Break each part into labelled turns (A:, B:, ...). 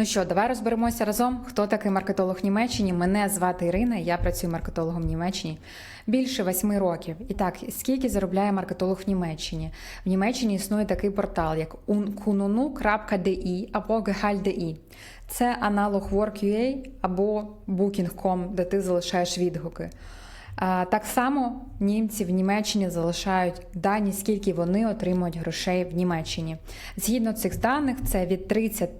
A: Ну що, давай розберемося разом. Хто такий маркетолог Німеччині? Мене звати Ірина. Я працюю маркетологом в Німеччині більше восьми років. І так, скільки заробляє маркетолог в Німеччині? В Німеччині існує такий портал, як kununu.de або Gehalt.de. Це аналог Work.ua або Booking.com, де ти залишаєш відгуки. Так само німці в Німеччині залишають дані, скільки вони отримують грошей в Німеччині. Згідно цих даних, це від 30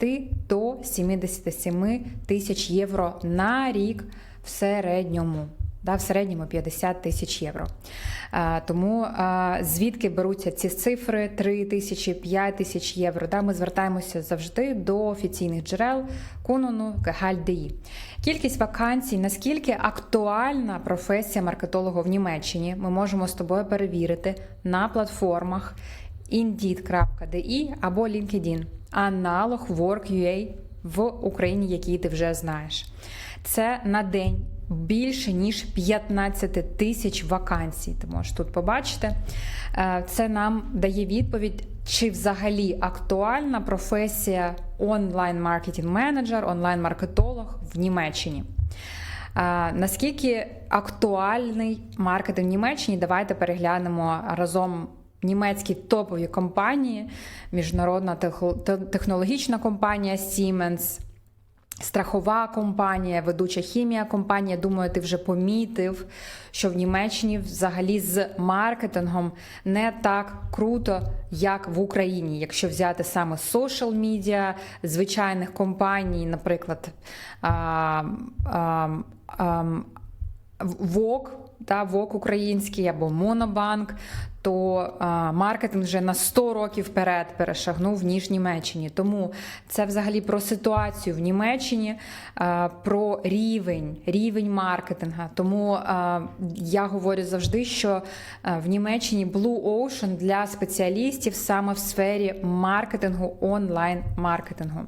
A: до 77 тисяч євро на рік в середньому. Да, в середньому 50 тисяч євро. А, тому а, звідки беруться ці цифри 3 тисячі, 5 тисяч євро? Да, ми звертаємося завжди до офіційних джерел Кунону Гальдеї. Кількість вакансій, наскільки актуальна професія маркетолога в Німеччині, ми можемо з тобою перевірити на платформах Indeed.de або LinkedIn, аналог Work.ua в Україні, який ти вже знаєш. Це на день більше ніж 15 тисяч вакансій. Ти можеш тут побачити. Е, Це нам дає відповідь, чи взагалі актуальна професія онлайн-маркетинг-менеджер, онлайн-маркетолог в Німеччині. Наскільки актуальний маркетинг в Німеччині? Давайте переглянемо разом німецькі топові компанії, міжнародна технологічна компанія Siemens, страхова компанія, ведуча хімія компанія. Думаю, ти вже помітив, що в Німеччині взагалі з маркетингом не так круто, як в Україні. Якщо взяти саме social media, звичайних компаній, наприклад, ВОК, та ВОК український або Монобанк, то маркетинг вже на 100 років вперед перешагнув ніж Німеччині. Тому це взагалі про ситуацію в Німеччині, про рівень, рівень маркетинга. Тому я говорю завжди, що в Німеччині Blue Ocean для спеціалістів саме в сфері маркетингу, онлайн-маркетингу.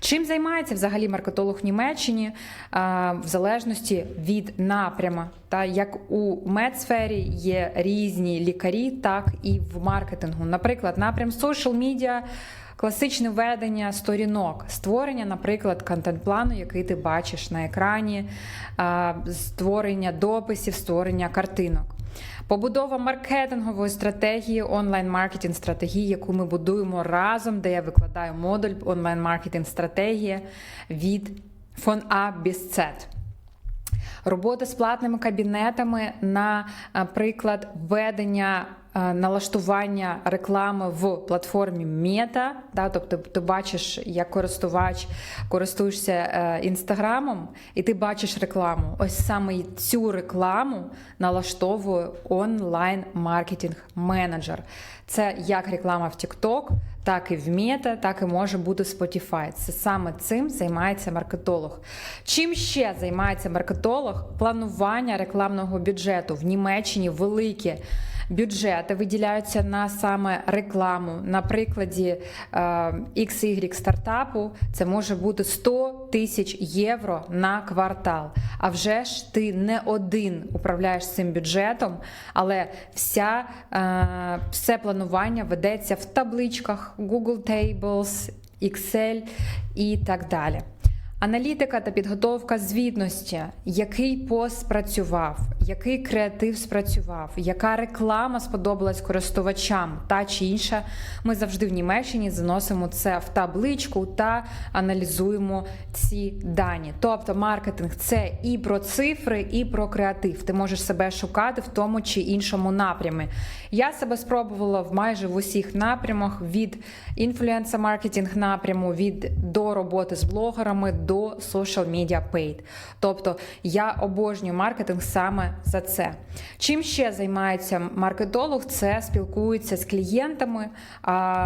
A: Чим займається взагалі маркетолог в Німеччині в залежності від напряма? Та як у медсфері є різні лікарі, так і в маркетингу. Наприклад, напрям social media, класичне ведення сторінок, створення, наприклад, контент-плану, який ти бачиш на екрані, створення дописів, створення картинок. Побудова маркетингової стратегії, онлайн-маркетинг стратегії, яку ми будуємо разом, де я викладаю модуль онлайн-маркетинг стратегія від фон А Z. Робота з платними кабінетами, наприклад, введення налаштування реклами в платформі Meta, да, тобто ти бачиш, як користувач користуєшся інстаграмом, і ти бачиш рекламу. Ось саме цю рекламу налаштовує онлайн-маркетинг-менеджер. Це як реклама в TikTok, так і в Meta, так і може бути Spotify. Це саме цим займається маркетолог. Чим ще займається маркетолог? Планування рекламного бюджету в Німеччині велике. Бюджети виділяються на саме рекламу. На прикладі XY стартапу це може бути 100 тисяч євро на квартал. А вже ж ти не один управляєш цим бюджетом, але вся, все планування ведеться в табличках Google Tables, Excel і так далі. Аналітика та підготовка звітності, який пост спрацював, який креатив спрацював, яка реклама сподобалась користувачам та чи інша. Ми завжди в Німеччині заносимо це в табличку та аналізуємо ці дані. Тобто, маркетинг це і про цифри, і про креатив. Ти можеш себе шукати в тому чи іншому напрямі. Я себе спробувала в майже в усіх напрямах: від інфлюенса маркетинг напряму, від до роботи з блогерами. до social media paid. Тобто я обожнюю маркетинг саме за це. Чим ще займається маркетолог? Це спілкується з клієнтами,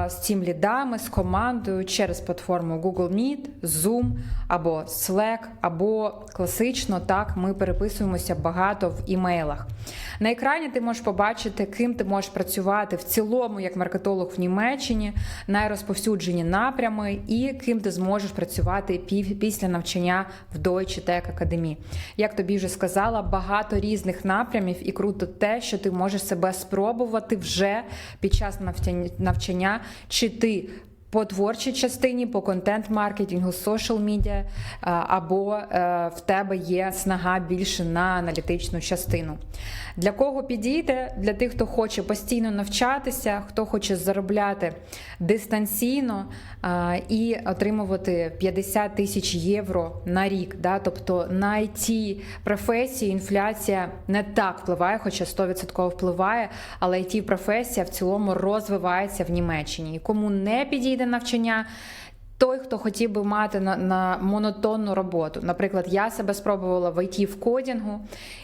A: з цим лідами, з командою через платформу Google Meet, Zoom або Slack, або класично так ми переписуємося багато в імейлах. На екрані ти можеш побачити, ким ти можеш працювати в цілому як маркетолог в Німеччині, найрозповсюджені напрями і ким ти зможеш працювати після навчання в Deutsche Tech Academy. Як тобі вже сказала, багато різних напрямів, і круто те, що ти можеш себе спробувати вже під час навчання, чи ти по творчій частині, по контент-маркетингу, social media, е, або е, в тебе є снага більше на аналітичну частину. Для кого підійде? Для тих, хто хоче постійно навчатися, хто хоче заробляти дистанційно е, і отримувати 50 тисяч євро на рік. Да? Тобто на it професії інфляція не так впливає, хоча 100% впливає, але it професія в цілому розвивається в Німеччині. І кому не підійде навчання. Той, хто хотів би мати на, на монотонну роботу. Наприклад, я себе спробувала в IT в кодінгу,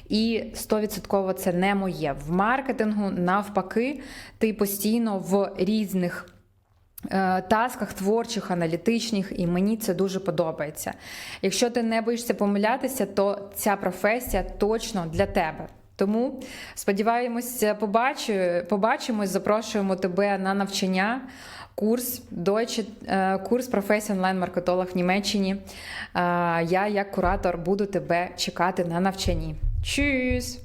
A: і 100% це не моє. В маркетингу, навпаки, ти постійно в різних. е, Тасках творчих, аналітичних, і мені це дуже подобається. Якщо ти не боїшся помилятися, то ця професія точно для тебе. Тому сподіваємось, побачу, побачимось, запрошуємо тебе на навчання. Курс Deutsche, е, курс професії онлайн-маркетолог в Німеччині. Е, Я, як куратор, буду тебе чекати на навчанні. Чус!